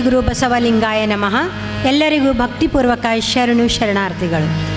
ಗುರು ಬಸವಲಿಂಗಾಯ ನಮಃ. ಎಲ್ಲರಿಗೂ ಭಕ್ತಿಪೂರ್ವಕ ಶರಣು ಶರಣಾರ್ಥಿಗಳು.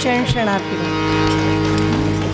ಎಲ್ಲರಿಗೂ ಶರಣ ಶರಣಾರ್ಥಿಗಳು